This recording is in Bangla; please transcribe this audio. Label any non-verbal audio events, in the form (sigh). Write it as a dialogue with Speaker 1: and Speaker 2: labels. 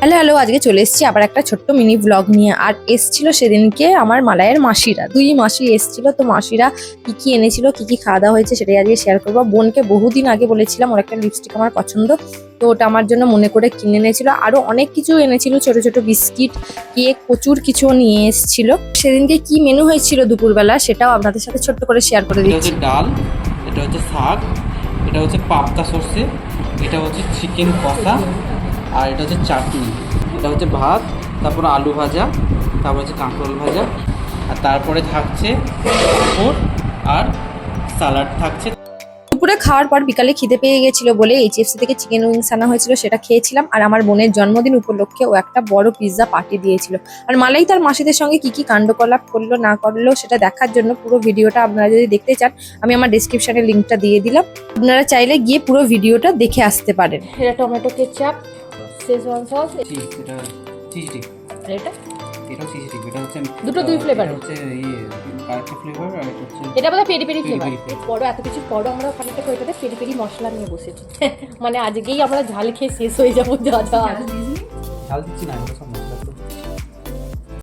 Speaker 1: হ্যালো হ্যালো আজকে চলে এসেছি আবার একটা ছোট্ট মিনি ব্লগ নিয়ে। আর এসছিল সেদিনকে আমার মালায়ের মাসিরা। দুই মাসি এসছিল তো মাসিরা কি কি এনেছিল কি কি খাওয়া দাওয়া হয়েছে সেটাই আজকে শেয়ার করব। বোনকে বহুদিন আগে বলেছিলাম ওর একটা লিপস্টিক আমার পছন্দ তো ওটা আমার জন্য মনে করে কিনে এনেছিল। আরও অনেক কিছু এনেছিল ছোট ছোট বিস্কিট কেক প্রচুর কিছু নিয়ে এসেছিল। সেদিনকে কি মেনু হয়েছিল দুপুরবেলা সেটাও আপনাদের সাথে ছোট্ট করে শেয়ার করে দিচ্ছি।
Speaker 2: ডাল এটা হচ্ছে শাক এটা হচ্ছে পাবদা সর্ষে এটা হচ্ছে চিকেন কষা আর এটা হচ্ছে চাটনি। এটা হচ্ছে ভাত তারপর আলু ভাজা তারপর হচ্ছে কাঁকরোল ভাজা আর তারপরে থাকছে পাঁপড় আর সালাড থাকছে।
Speaker 1: দুপুরে খাওয়ার পর বিকালে খিদে পেয়ে গেছিল বলে এইচএফসি থেকে চিকেন উইংস আনা হয়েছিল সেটা খেয়েছিলাম। আর আমার বোনের জন্মদিন উপলক্ষে ও একটা বড় পিৎজা পার্টি দিয়েছিল। আর মালাই তার মাসিদের সঙ্গে কি কি কাণ্ডকলাপ করল না করল সেটা দেখার জন্য পুরো ভিডিওটা আপনারা যদি দেখতে চান আমি আমার ডিসক্রিপশনে লিঙ্কটা দিয়ে দিলাম। আপনারা চাইলে গিয়ে পুরো ভিডিওটা দেখে আসতে পারেন। এটা tomato ketchup schezwan sauce
Speaker 2: cheese এটা চিজ ডিপ
Speaker 1: আর এটা?
Speaker 2: এটা চিজ ডিপ এটা হচ্ছে
Speaker 1: দুটো দুই ফ্লেভার
Speaker 2: এটা হচ্ছে ইয়ে ফ্লেভার আর এটা হচ্ছে
Speaker 1: এটা বোধহয় পেরি পেরি ফ্লেভার বড় এত কিছু পরও আমরা ওখানে থেকে ওইটাতে পেরি পেরি মশলা নিয়ে বসেছি। (laughs) মানে আজকেই আমরা ঝাল খেয়ে শেষ হয়ে যাব যা যা
Speaker 2: ঝাল দিচ্ছি না